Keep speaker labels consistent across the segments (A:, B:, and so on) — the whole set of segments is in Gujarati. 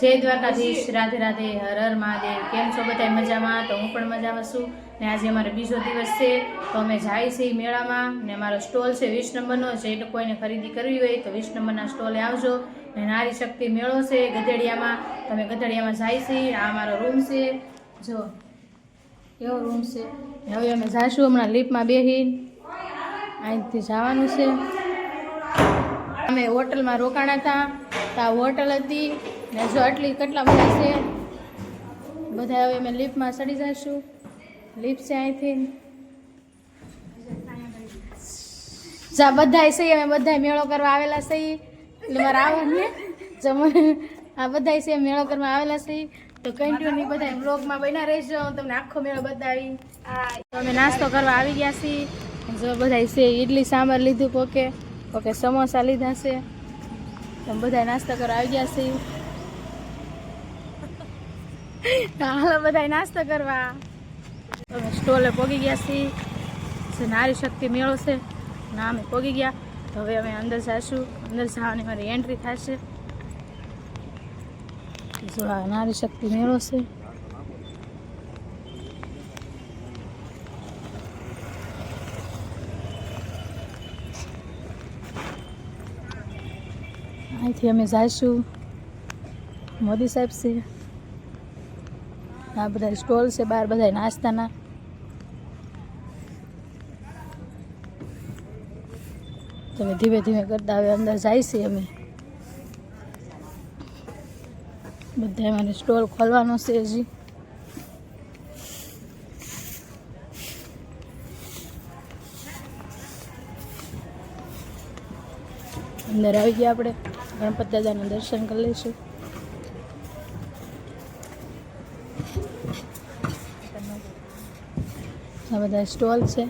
A: જય દ્વારકાધીશ રાધે રાધે હર હર મહાદેવ. કેમ છો બધા મજામાં? તો હું પણ મજામાં છું. ને આજે અમારો બીજો દિવસ છે. તો અમે જાય છીએ મેળામાં. ને અમારો સ્ટોલ છે વીસ નંબરનો. જે કોઈને ખરીદી કરવી હોય તો વીસ નંબરના સ્ટોલે આવજો. ને નારી શક્તિ મેળો છે ગધેડિયામાં. તમે ગધેડિયામાં જાય છીએ આ અમારો રૂમ છે. જો એવો રૂમ છે. હવે અમે જાશું હમણાં લીપમાં બેહીને. અહીંથી જવાનું છે. અમે હોટલમાં રોકાણા હતા. તો આ હોટલ હતી. ને જો આટલી કેટલા બધા છે? બધા હવે અમે લિફ્ટમાં ચડી જઈશું લિફ્ટ છે અહીંથી. જા બધાય સહી અમે બધાય મેળો કરવા આવેલા છે. એટલે મારે આવું ને આ બધાય સહી મેળો કરવા આવેલા છે. તો કન્ટિન્યુ બધા બ્લોગમાં બન્યા રહેજો. હું તમને આખો મેળો બતાવી. તો અમે નાસ્તો કરવા આવી ગયા છીએ. જો બધાય છે ઇડલી સાંભાર લીધું કોકે. કોકે સમોસા લીધા છે. બધા નાસ્તો કરવા આવી ગયા છીએ. હાલો બધા નાસ્તો કરવા. અમે સ્ટોલે પોગી ગયા છીએ. જે નારી શક્તિ મેળો છે ના, અમે પોગી ગયા. હવે અમે અંદર જઈશું અંદર જવાની મારી એન્ટ્રી થશે. જો આ નારી શક્તિ મેળો છે અહીંથી અમે જઈશું. મોદી સાહેબ છે. આ બધા સ્ટોલ છે બહાર બધા નાસ્તાના. તમે ધીમે ધીમે કરતા હવે અંદર જાય છે અમે. બધા અમારે સ્ટોલ ખોલવાનો છે હજી. અંદર આવી ગયા આપણે. ગણપત દાદાના દર્શન કરી લઈશું. આ બધા સ્ટોલ છે.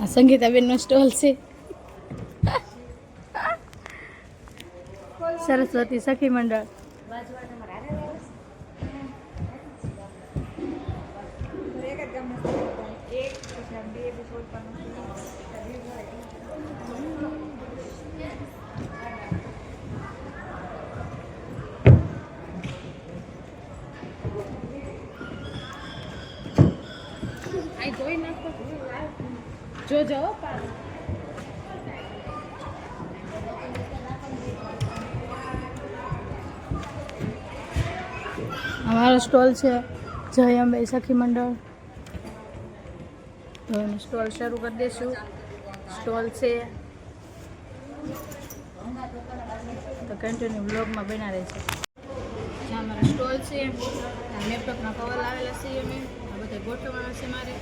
A: આ સંગીતાબેનનો સ્ટોલ છે. સરસ્વતી સખી મંડળ. જો જો અમારો સ્ટોલ છે જય અંબે સખી મંડળ. તો એનો સ્ટોલ શરૂ કરી દઈશું સ્ટોલ છે. તો કન્ટિન્યુ બ્લોગમાં બના રહે છે જ્યાં અમારા સ્ટોલ છે લેપટોપના કવર લાવેલા છે અમે. આ બધા ગોઠવવાના છે મારે.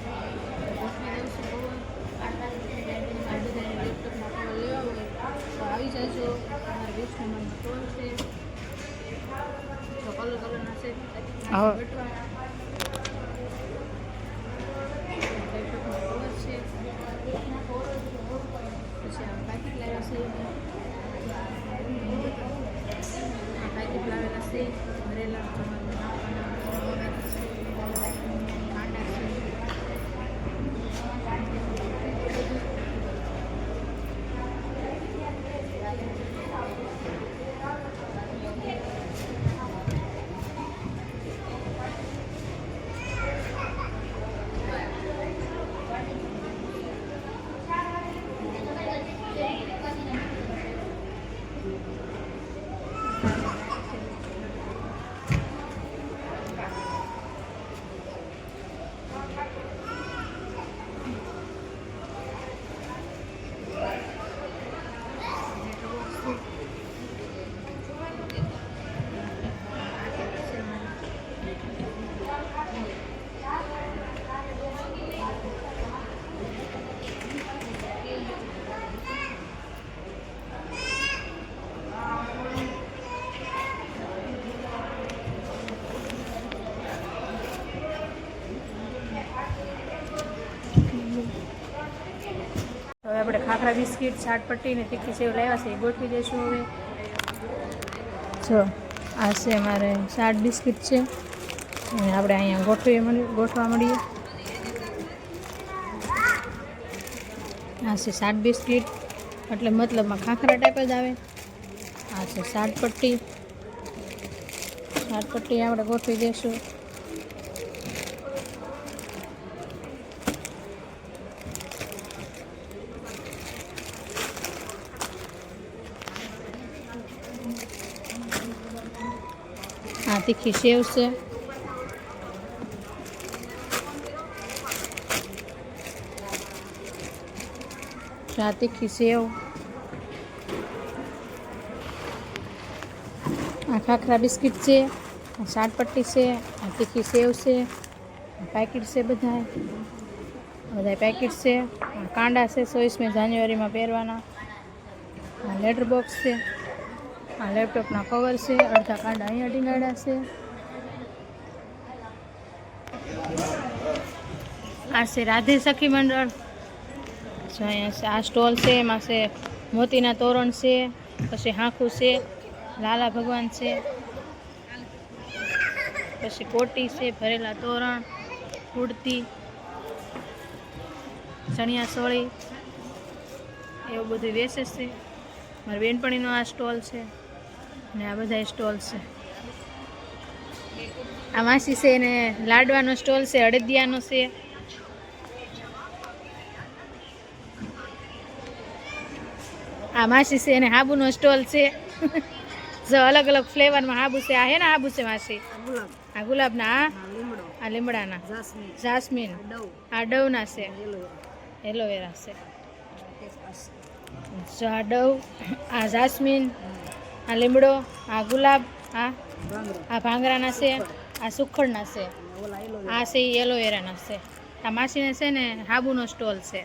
A: ગોઠવી દઉં છું કવર. આ બધા લેપટોપના કવર લેવા હોય તો આવી જજો. મારા વીસ નંબરનો સ્ટોલ છે. કલર કલરના છે ગોઠવાના. લેપટોપના કવર છે પછી આ પાકીટ લાવ્યા છે આ પાકીટ લાવેલા છે ભરેલા તમારે નાખવાના કાંડા છે હવે આપણે ખાખરા બિસ્કિટ, છાટપટ્ટી ને તીખી સેવ લાવ્યા છે, એ ગોઠવી દઈશું હવે. જો, આ છે મારે ચાટ બિસ્કિટ છે. અને આપણે અહીંયા ગોઠવી મળી, ગોઠવા મળીએ. આ છે સાત બિસ્કીટ. એટલે મતલબમાં ખાખરા ટાઈપ જ આવે. આ છે સાત પટ્ટી સાત પટ્ટી આપણે ગોઠવી દઈશું. આ તીખી સેવ છે આ તીખી સેવ આ ખાખરા બિસ્કિટ છે આ શાટપટ્ટી છે આ તીખી સેવ છે આ પેકેટ છે બધા બધા પેકેટ છે આ કાંડા છે ચોવીસમી જાન્યુઆરીમાં પહેરવાના આ લેટર બોક્સ છે આ લેપટોપના કવર છે, અડધા કાંડા અહીંયા ટીંગાડ્યા છે. આ છે રાધે સખી મંડળ. અહીંયા આ સ્ટોલ છે, એમાં છે મોતીના તોરણ છે, પછી હાંખું છે, લાલા ભગવાન છે, પછી કોટી છે, ભરેલા તોરણ, કુર્તી, ચણિયા સોળી, એવું બધું વેચે છે. મારી બેનપણીનો આ સ્ટોલ છે. ને આ બધા સ્ટોલ છે. આ માસી છે ને લાડવાનો સ્ટોલ છે અડદિયાનો છે. આ માસી છે એને હાબુનો સ્ટોલ છે. જો અલગ અલગ ફ્લેવરમાં હાબુ છે. આ હે ને હાબુ છે માસી? આ ગુલાબના આ આ લીમડાના. જાસ્મીન. આ ડવના છે. એલોવેરા. છે. જો આ ડવ આ જાસ્મીન આ લીમડો, આ ગુલાબ, આ આ ભાંગરાના છે, આ સુખડના છે, આ છે એલોવેરાના છે. આ માસીને છે ને હાબુનો સ્ટોલ છે.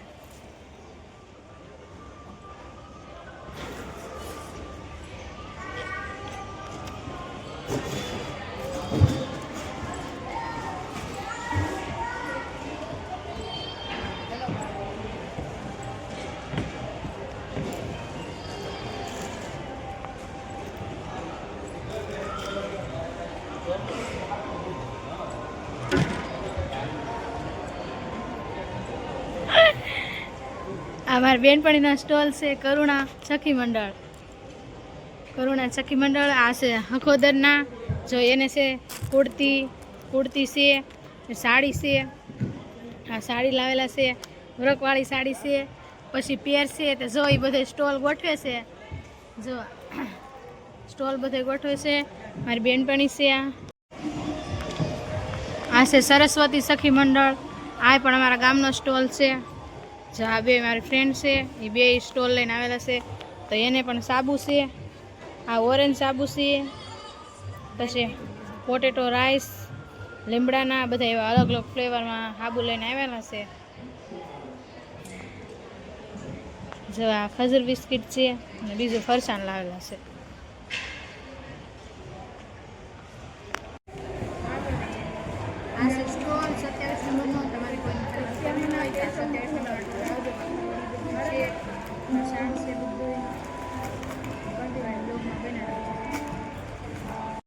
A: બેનપણીના બેનપણીનો સ્ટોલ છે કરુણા સખી મંડળ. કરુણા સખી મંડળ, આ છે હખોદરના. જો એને છે કુર્તી કુર્તી છે, સાડી છે. આ સાડી લાવેલા છે, વ્રકવાળી સાડી છે, પછી પેર છે, તો જો એ બધે સ્ટોલ ગોઠવે છે. જો સ્ટોલ બધે ગોઠવે છે, મારી બેનપણી છે આ. આ છે સરસ્વતી સખી મંડળ. આ પણ અમારા ગામનો સ્ટોલ છે. જો આ બે મારી ફ્રેન્ડ છે, એ બે સ્ટોલ લઈને આવેલા છે, તો એને પણ સાબુ છે, આ ઓરેન્જ સાબુ છે, પછી પોટેટો રાઈસ લીમડાના બધા એવા અલગ અલગ ફ્લેવરમાં સાબુ લઈને આવેલા છે. જો આ ખજર બિસ્કિટ છે, અને બીજું ફરસાણ લાવેલા છે. આ સ્ટોલ સત્યાવીસ નંબરનો. તમારી કોઈ ખરીદી કરવી હોય તો સત્યાવીસ નંબર